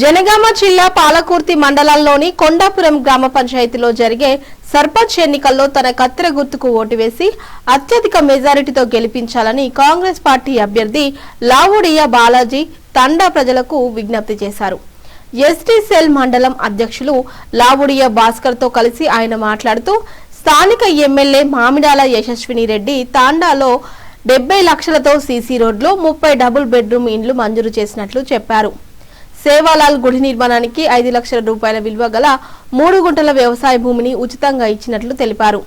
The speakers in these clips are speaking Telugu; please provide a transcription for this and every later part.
జనగామ జిల్లా పాలకుర్తి మండలంలోని కొండాపురం గ్రామ పంచాయతీలో జరిగే సర్పంచ్ ఎన్నికల్లో తన కత్తెర గుర్తుకు ఓటు వేసి అత్యధిక మెజారిటీతో గెలిపించాలని కాంగ్రెస్ పార్టీ అభ్యర్థి లావుడియా బాలాజీ తండా ప్రజలకు విజ్ఞప్తి చేశారు. ఎస్టీ సెల్ మండలం అధ్యక్షులు లావుడియా భాస్కర్తో కలిసి ఆయన మాట్లాడుతూ స్థానిక ఎమ్మెల్యే మామిడాల యశస్విని రెడ్డి తాండాలో డెబ్బై లక్షలతో సీసీ రోడ్లు ముప్పై డబుల్ బెడ్రూమ్ ఇండ్లు మంజూరు చేసినట్లు చెప్పారు. సేవాలాల్ గుడి నిర్మాణానికి ఐదు లక్షల రూపాయల విలువ గల మూడు గుంటల వ్యవసాయ భూమిని ఉచితంగా ఇచ్చినట్లు తెలిపారు.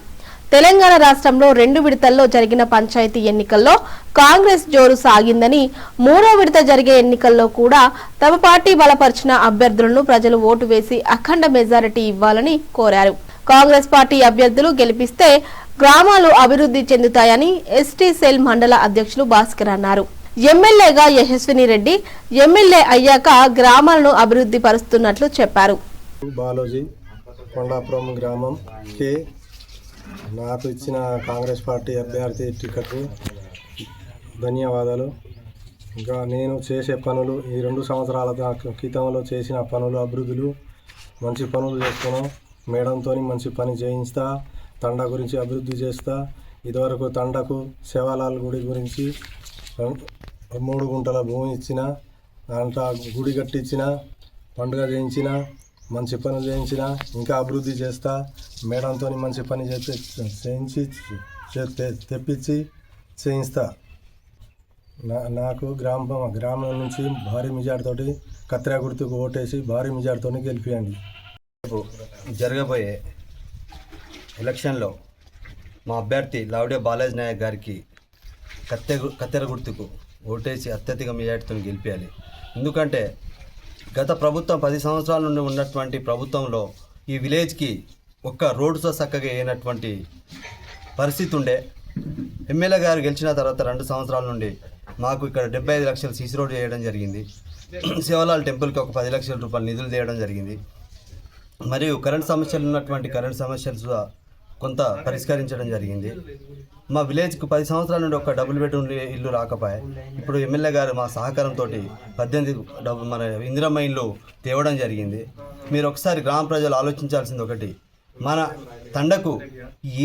తెలంగాణ రాష్ట్రంలో రెండు విడతల్లో జరిగిన పంచాయతీ ఎన్నికల్లో కాంగ్రెస్ జోరు సాగిందని మూడో విడత జరిగే ఎన్నికల్లో కూడా తమ పార్టీ బలపరిచిన అభ్యర్థులను ప్రజలు ఓటు వేసి అఖండ మెజారిటీ ఇవ్వాలని కోరారు. కాంగ్రెస్ పార్టీ అభ్యర్థులు గెలిపిస్తే గ్రామాలు అభివృద్ధి చెందుతాయని ఎస్టీ సెల్ మండల అధ్యక్షులు భాస్కర్ అన్నారు. ఎమ్మెల్యేగా యశస్విని రెడ్డి ఎమ్మెల్యే అయ్యాక గ్రామాలను అభివృద్ధి పరుస్తున్నట్లు చెప్పారు. బాలోజీ కొండాపురం గ్రామం కే నాకు ఇచ్చిన కాంగ్రెస్ పార్టీ అభ్యర్థి టికెట్కు ధన్యవాదాలు. ఇంకా నేను చేసే పనులు ఈ రెండు సంవత్సరాల క్రితంలో చేసిన పనులు అభివృద్ధులు మంచి పనులు చేస్తున్నాం మేడంతో మంచి పని చేయిస్తా తండ గురించి అభివృద్ధి చేస్తా. ఇదివరకు తండకు శివాలాల్ గుడి గురించి మూడు గుంటల భూమి ఇచ్చిన దాంట్లో గుడి కట్టించిన పండుగ చేయించిన మంచి పనులు చేయించిన ఇంకా అభివృద్ధి చేస్తా మేడంతో మంచి పని చేపి చేయించి తెప్పించి చేయిస్తా. నా నాకు గ్రామం గ్రామం నుంచి భారీ మెజార్టీతోటి కత్తిరా గుర్తుకు ఓటేసి భారీ మెజార్టీతో గెలిపియండి. రేపు జరగబోయే ఎలక్షన్లో మా అభ్యర్థి లావుడే బాలాజీ నాయక్ గారికి కత్తె కత్తెర గుర్తుకు ఓటేసి అత్యధిక మెజార్టీతో గెలిపించాలి ఎందుకంటే గత ప్రభుత్వం పది సంవత్సరాల నుండి ఉన్నటువంటి ప్రభుత్వంలో ఈ విలేజ్కి ఒక్క రోడ్డుతో చక్కగా అయినటువంటి పరిస్థితి ఉండే. ఎమ్మెల్యే గారు గెలిచిన తర్వాత రెండు సంవత్సరాల నుండి మాకు ఇక్కడ డెబ్బై ఐదు లక్షలు సీసీ రోడ్ చేయడం జరిగింది. శివలాల్ టెంపుల్కి ఒక పది లక్షల రూపాయలు నిధులు చేయడం జరిగింది. మరియు కరెంట్ సమస్యలు ఉన్నటువంటి కరెంట్ సమస్యలు కొంత పరిష్కరించడం జరిగింది. మా విలేజ్కు పది సంవత్సరాల నుండి ఒక డబుల్ బెడ్రూమ్ ఇల్లు రాకపోయాయి ఇప్పుడు ఎమ్మెల్యే గారు మా సహకారంతో పద్దెనిమిది డబు మన ఇందిరమ్మ ఇల్లు తేవడం జరిగింది. మీరు ఒకసారి గ్రామ ప్రజలు ఆలోచించాల్సింది ఒకటి. మన తండకు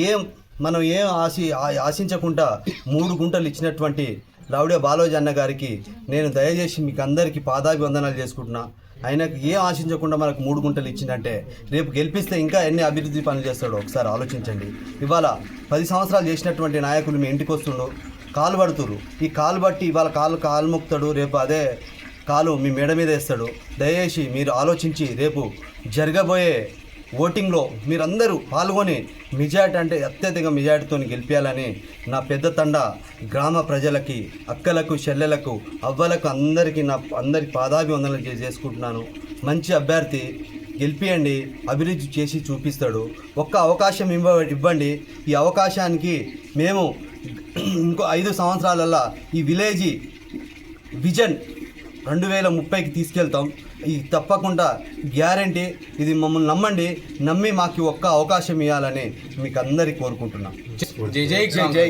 ఏం మనం ఏం ఆశి ఆశించకుండా మూడు గుంటలు ఇచ్చినటువంటి లౌడే బాలోజీ అన్న గారికి నేను దయచేసి మీకు అందరికీ పాదాభివందనాలు చేసుకుంటున్నా. ఆయనకు ఏం ఆశించకుండా మనకు మూడు గుంటలు ఇచ్చిందంటే రేపు గెలిపిస్తే ఇంకా ఎన్ని అభివృద్ధి పనులు చేస్తాడో ఒకసారి ఆలోచించండి. ఇవాళ పది సంవత్సరాలు చేసినటువంటి నాయకులు మీ ఇంటికి వస్తుండో కాలు పడుతురు ఈ కాలు బట్టి ఇవాళ కాలు కాలు మొక్తాడు రేపు అదే కాలు మీ మెడ మీద వేస్తాడు. దయచేసి మీరు ఆలోచించి రేపు జరగబోయే ఓటింగ్లో మీరందరూ పాల్గొని మెజార్టీ అంటే అత్యధిక మెజార్టీతో గెలిపించాలని నా పెద్ద తండ గ్రామ ప్రజలకి అక్కలకు చెల్లెలకు అవ్వలకు అందరికీ నా అందరి పాదాభివందనలు చే- చేసుకుంటున్నాను మంచి అభ్యర్థి గెలిపియండి అభివృద్ధి చేసి చూపిస్తాడు. ఒక్క అవకాశం ఇవ్వ ఇవ్వండి. ఈ అవకాశానికి మేము ఇంకో ఐదు సంవత్సరాలల్లా ఈ విలేజీ విజన్ రెండు వేల ముప్పైకి తీసుకెళ్తాం. ఇది తప్పకుండా గ్యారంటీ. ఇది మమ్మల్ని నమ్మండి. నమ్మి మాకు ఒక్క అవకాశం ఇవ్వాలని మీకు అందరికీ కోరుకుంటున్నాం. జై జై జై. జై